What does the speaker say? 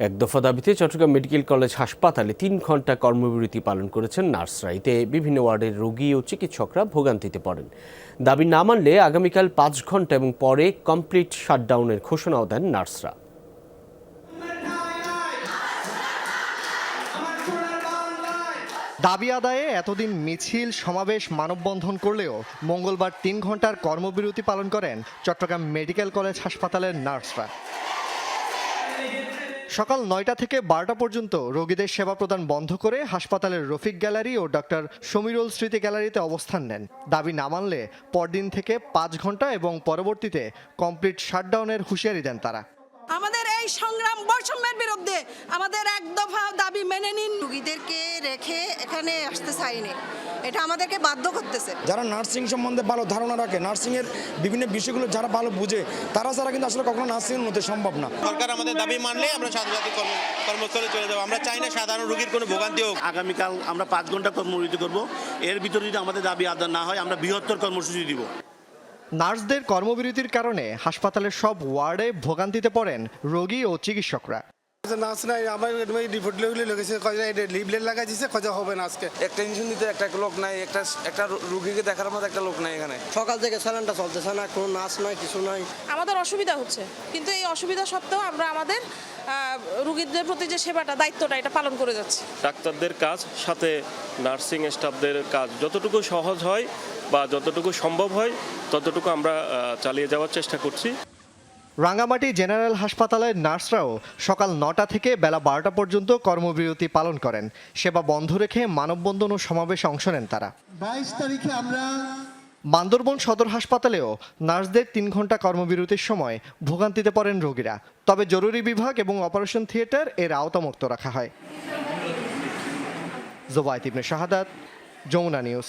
এক দফা দাবিতে চট্টগ্রাম মেডিকেল কলেজ হাসপাতালে তিন ঘণ্টা কর্মবিরতি পালন করেছেন নার্সরা এতে বিভিন্ন ওয়ার্ডের রোগী ও চিকিৎসকরা ভোগান্তিতে পড়েন। দাবি না মানলে আগামীকাল পাঁচ ঘণ্টা এবং পরে কমপ্লিট শাটডাউনের ঘোষণাও দেন নার্সরা দাবি আদায়ে এতদিন মিছিল, সমাবেশ, মানববন্ধন করলেও মঙ্গলবার তিন ঘণ্টার কর্মবিরতি পালন করেন চট্টগ্রাম মেডিকেল কলেজ হাসপাতালের নার্সরা সকাল নয়টা থেকে বারোটা পর্যন্ত রোগীদের সেবা প্রদান বন্ধ করে হাসপাতালের রফিক গ্যালারি ও ডক্টর সমীরুল স্মৃতি গ্যালারিতে অবস্থান নেন। দাবি না মানলে পরদিন থেকে পাঁচ ঘণ্টা এবং পরবর্তীতে কমপ্লিট শাটডাউনের হুঁশিয়ারি দেন তারা। এই সংগ্রাম বৈষম্যের বিরুদ্ধে আমাদের এক দফা দাবি মেনে নিন। রুগীদেরকে রেখে এখানে আসতে চাইনি। এটা আমাদেরকে বাধ্য করতেছে। যারা নার্সিং সম্বন্ধে ভালো ধারণা রাখে নার্সিংয়ের বিভিন্ন বিষয়গুলো যারা ভালো বুঝে তারা ছাড়া কিন্তু আসলে কখনো নার্সিং হতে সম্ভব না। সরকার আমাদের দাবি মানলে আমরা কর্ম কর্মস্থলে চলে যাব। আমরা চাই না সাধারণ রোগীর কোনো ভোগান্তি হোক। আগামীকাল আমরা পাঁচ ঘণ্টা কর্মবিরতি করব। এর ভিতরে যদি আমাদের দাবি আদায় না হয় আমরা বৃহত্তর কর্মসূচি দিব। নার্সদের কর্মবিরতির কারণে হাসপাতালের সব ওয়ার্ডে ভোগান্তিতে পড়েন রোগী ও চিকিৎসকরা। নার্স নাই আমার রিপোর্ট লেগেছে কয়টা লিভলেট লাগাই দিছে কয়টা হবে না আজকে। একটা ইঞ্জেকশন দিতে একটা লোক নাই একটা একটা রুগীকে দেখার মতো একটা লোক নাই এখানে। সকাল থেকে স্যালানটা চলতেছে না কোনো নাই কিছু নাই। আমাদের অসুবিধা হচ্ছে কিন্তু এই অসুবিধা সত্ত্বেও আমরা আমাদের রুগীদের প্রতি যে সেবাটা দায়িত্বটা এটা পালন করে যাচ্ছি। ডাক্তারদের কাজ সাথে নার্সিং স্টাফদের কাজ। যতটুকু সহজ হয় বা যতটুকু সম্ভব হয় ততটুকু আমরা চালিয়ে যাওয়ার চেষ্টা করছি। রাঙ্গামাটি জেনারেল হাসপাতালের নার্সরাও সকাল নটা থেকে বেলা বারোটা পর্যন্ত কর্মবিরতি পালন করেন। সেবা বন্ধ রেখে মানববন্ধন ও সমাবেশে অংশ নেন তারা। বাইশ তারিখে আমরা বান্দরবন সদর হাসপাতালেও নার্সদের তিন ঘণ্টা কর্মবিরতির সময় ভোগান্তিতে পড়েন রোগীরা। তবে জরুরি বিভাগ এবং অপারেশন থিয়েটার এর আওতামুক্ত রাখা হয়। জোবায়ত ইবনে শাহাদাত যমুনা নিউজ।